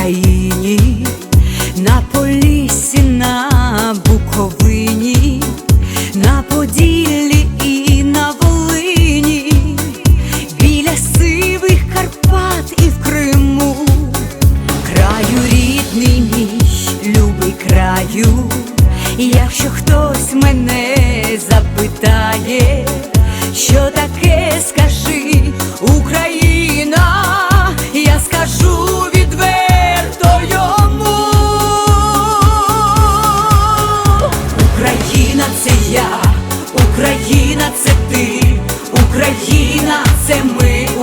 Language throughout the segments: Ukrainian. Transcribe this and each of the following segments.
Україні, на полісі, на Буковині, на Поділлі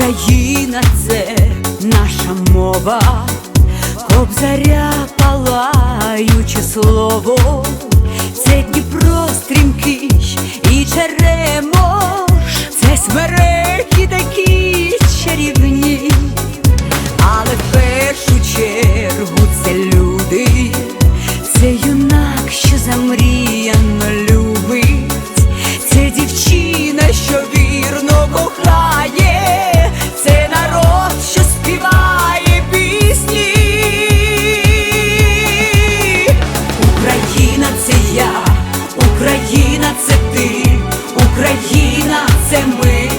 Україна це наша мова, кобзаря палаюче слово, це Дніпро стрімкий і черемош, це смереки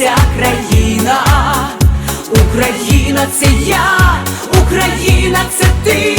вся країна, Україна це я, Україна це ти.